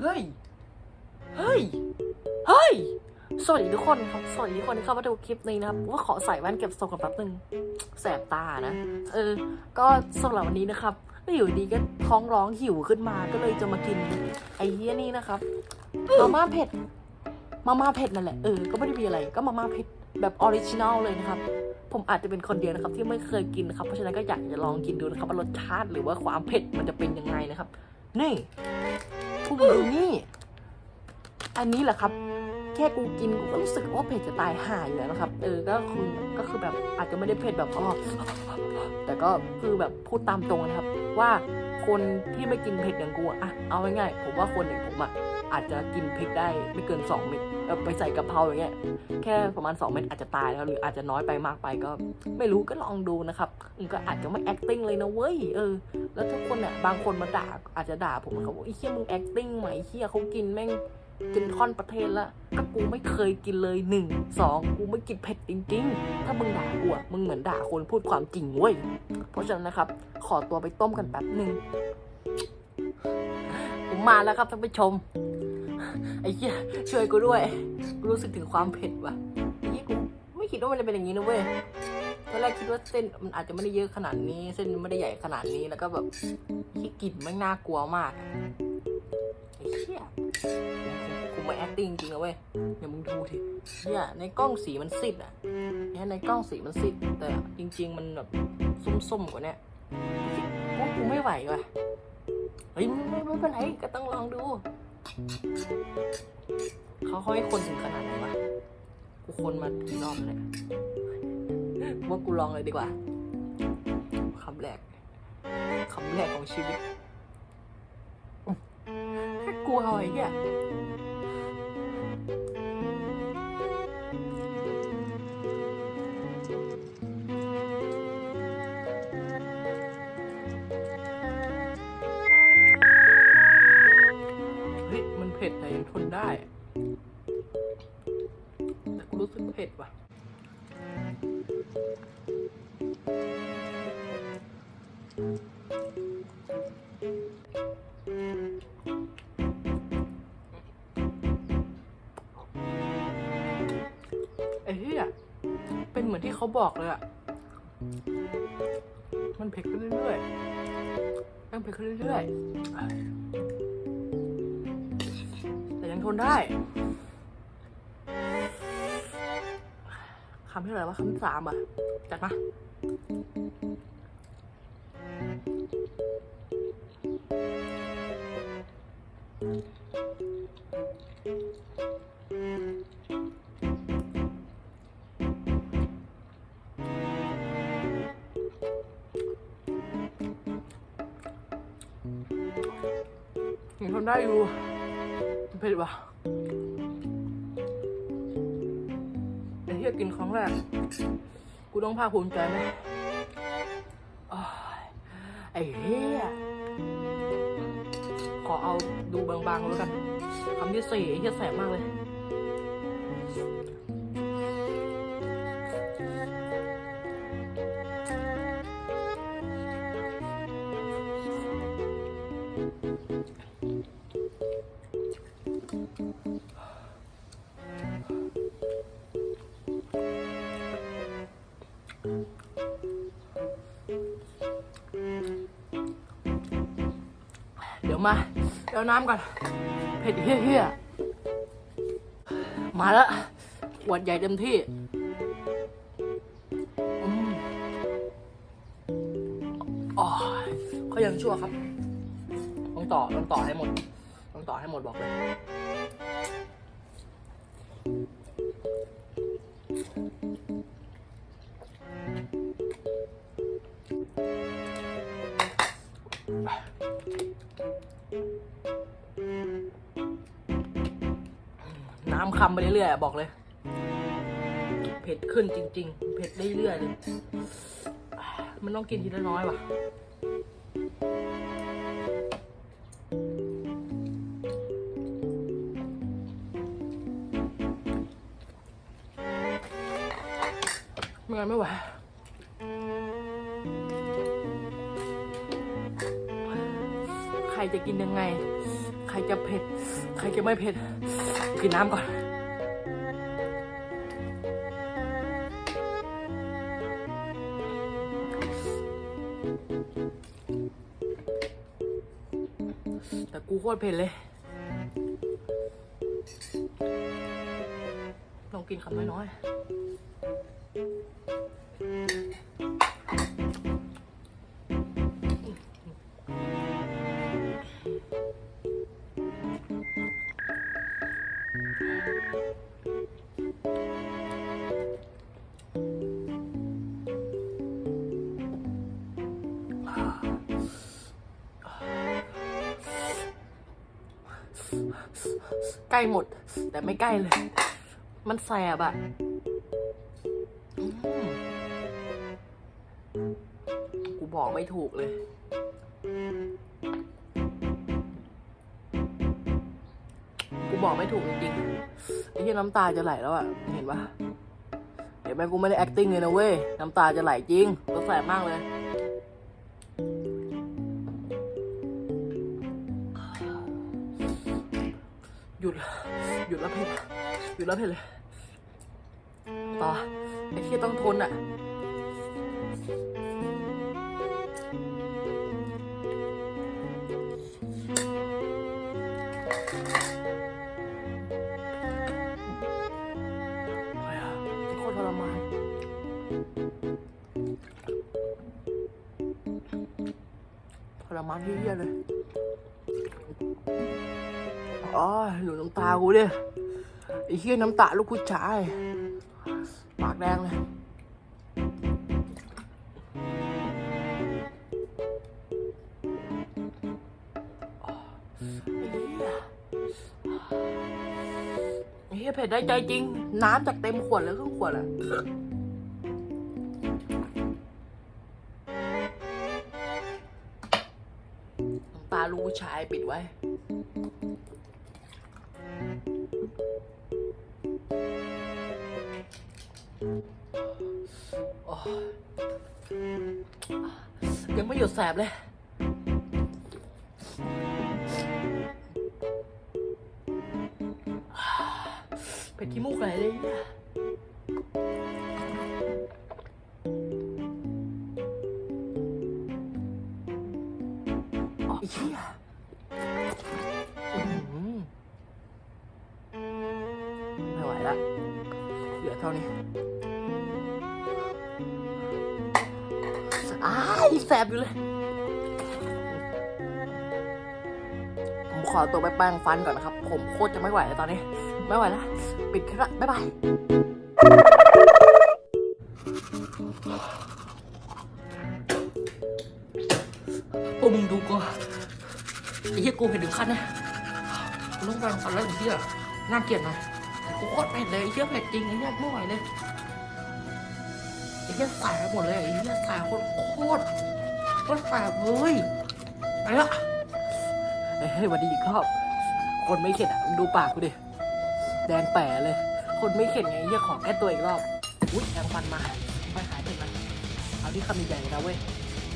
เฮ้ย เฮ้ย เฮ้ย สวัสดีทุกคนครับ สวัสดีทุกคนที่เข้ามาดูคลิปนี้นะครับ ว่าขอใส่แว่นเก็บทรงกันแป๊บนึง แสบตานะ เออ ก็สำหรับวันนี้นะครับก็อยู่ดีก็ท้องร้องหิวขึ้นมา ก็เลยจะมากินไอ้เหี้ยนี่นะครับ มาม่าเผ็ด มาม่าเผ็ดนั่นแหละ เออ ก็ไม่ได้มีอะไร ก็มาม่าเผ็ด แบบออริจินัลเลยนะครับ ผมอาจจะเป็นคนเดียวนะครับ ที่ไม่เคยกินนะครับ เพราะฉะนั้นก็อยากจะลองกินดูนะครับว่ารสชาติหรือว่าความเผ็ดมันจะเป็นยังไงนะครับ นี่พวกมึงนี่ อันนี้แหละครับ แค่กูกินกูก็รู้สึกว่าเผ็ดจะตายห่าอยู่แล้วนะครับ เออ ก็คือก็คือแบบอาจจะไม่ได้เผ็ดแบบอ๋อแต่ก็คือแบบพูดตามตรงนะครับ ว่าคนที่ไม่กินเผ็ดอย่างกูอะอะเอาง่ายๆผมว่าคนอย่างผมอะ อาจจะกินพริกได้ไม่เกิน 2 เม็ดไปใส่กะเพราอย่างเงี้ยแค่ประมาณ 2 เม็ดอาจจะตายแล้วหรืออาจจะน้อยไปมากไปก็ ไม่รู้ก็ลองดูนะครับก็อาจจะไม่ acting เลยนะเว้ยเออแล้วทุกคนเนี่ยบางคนมาด่าอาจจะด่าผมนะครับว่าไอ้เหี้ยมึง acting ไหมเหี้ยเขากินแม่งจนค่อนประเทศละก็กูไม่เคยกินเลยหนึ่งสองกูไม่กินเผ็ดจริง ๆ ถ้ามึงด่ากูอะมึงเหมือนด่าคนพูดความจริงเว้ยเพราะฉะนั้นนะครับ ขอตัวไปต้มกันแป๊บหนึ่งผมมาแล้วครับท่านผู้ชม ไอ้เหี้ยช่วยกูด้วย กูรู้สึกถึงความเผ็ดว่ะไอ้เหี้ยกูไม่คิดว่ามันจะเป็นอย่างนี้นะเว้ยตอนแรกคิดว่าเส้นมันอาจจะไม่ได้เยอะขนาดนี้ เส้นไม่ได้ใหญ่ขนาดนี้แล้วก็แบบที่กลิ่นไม่งน่ากลัวมากไอ้เหี้ยกูมา acting จริงนะเว้ยเดี๋ยวมึงดูทีเนี่ยในกล้องสีมันซิดอะเนี่ยในกล้องสีมันซิดแต่จริง ๆ มันแบบส้มๆกว่าเนี้ยกูไม่ไหวว่ะเฮ้ยไม่ไม่เป็นไรก็ต้องลองดู เขาเขาให้คนถึงขนาดไหนวะ กูคนมากี่รอบแล้วเนี่ยว่ากูลองเลยดีกว่าคำแรกคำแรกของชีวิตแค่กลัวไอ้เนี่ย แต่ยังทนได้ แต่กูรู้สึกเผ็ดว่ะไอ้เหี้ยเป็นเหมือนที่เขาบอกเลยอะมันเผ็ดขึ้นเรื่อยๆมันเผ็ดขึ้นเรื่อยๆ ยังทนได้คำที่อะไหรวะคำสามอะ จัดมายังทนได้อยู่ ผ็ดว่ะไอ้เหี้ยกินครั้งแรก กูต้องภาคภูมิใจไหมไอ้เฮียขอเอาดูบางๆแล้วกันคำที่สี่ไอ้เฮียแสบมากเลย มาเดี๋ยวน้ำก่อนเผ็ดเฮี้ยๆมาแล้วขวดใหญ่เต็มที่อ๋อเขายังชั่วครับ ต้องต่อต้องต่อให้หมด ต้องต่อให้หมดบอกเลยำคำไปเรื่อยๆบอกเลย เผ็ดขึ้นจริง ๆ เผ็ดเรื่อยๆเลย มันต้องกินทีละน้อยว่ะไม่งั้นไม่ไหวใครจะกินยังไง ใครจะเผ็ด ใครจะไม่เผ็ด กินน้ำก่อน โคตรเผ็ดเลยลองกินคำน้อยๆ ใกล้หมด แต่ไม่ใกล้เลย มันแสบอะกูบอกไม่ถูกเลย กูบอกไม่ถูกจริงๆไอ้ที่น้ำตาจะไหลแล้วอะเห็นปะเห็นไหมกูไม่ได้ acting เลยนะเว้ย น้ำตาจะไหลจริงก็แสบมากเลย หยุด หยุดแล้วเผ็ดหยุดแล้วเผ็ดเลย ต่อ ไอ้ที่ต้องทนอะโอ้ยอะโคตรทรมานทรมานที่เยี่ยเลย อ๋อหนูน้ำตากูดิไอ้เหี้ยน้ำตาลูกผู้ชายปากแดงเลยไอ้เหี้ยเผ็ดได้ใจจริง น้ำจากเต็มขวดเลยครึ่งขวดอะน้ำตาลูกผู้ชายปิดไว้ ยังไม่หยุดแสบเลย เป็นขี้มูกไหลเลยเนี่ยไอ้เหี้ยไม่ไหวละเหลือเท่านี้ แสบอยู่เลย ผมขอตัวไปแปรงฟันก่อนนะครับ ผมโคตรจะไม่ไหวแล้วตอนนี้ ไม่ไหวแล้ว ปิดคลิปละบ๊ายบายพวกมึงดูกูไอ้เหี้ยกูเห็นถึงขั้นนะกูต้องแปรงฟันแล้วไอ้เหี้ยน่าเกลียดน่อยกูโคตรเผ็ดเลยไอ้เหี้ยเผ็ดจริงไอ้เหี้ยไม่ไหวเลยไอ้เหี้ยแสบหมดเลยไอ้เหี้ยแสบโคตรโคตร โคตรแสบเลยไปละเฮ้ยวันดีอีกรอบ คนไม่เข็ดอะมึงดูปากกูดิ แดงแป๋เลย คนไม่เข็ดไงเหี้ยขอแก้ตัวอีกรอบ อุ้ยแทงฟันมาไม่หายเผ็ดนะเอาที่คำใหญ่ๆเลยนะเว้ย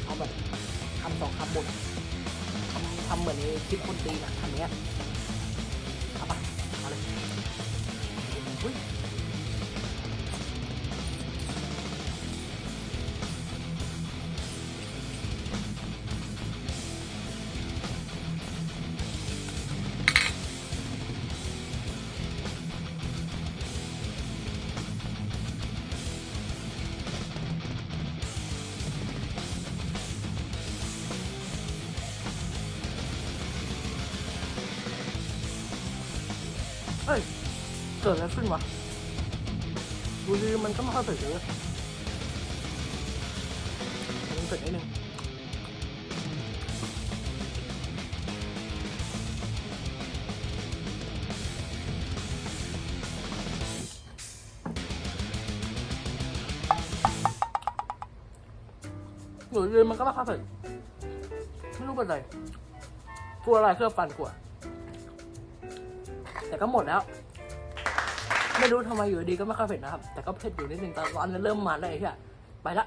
เอาแบบคำสองคำบนทำทำเหมือนในคลิปคนตีนะทำเนี้ยเอาไปเอาเลยอุ้ย เฮ้ย เกิดอะไรขึ้นวะดูดีมันก็ไม่ค่อยเผ็ดเลยมันเผ็ดนิดนึงอยู่ดีมันก็ไม่ค่อยเผ็ดไม่รู้เป็นไรกลัวอะไรเครื่องฟันกลัว แต่ก็หมดแล้ว ไม่รู้ทำไมอยู่ดีก็ไม่ค่อยเผ็ดนะครับ แต่ก็เผ็ดอยู่นิดนึงตอนนั้นเริ่มมันเลยไอ้เหี้ยไปละ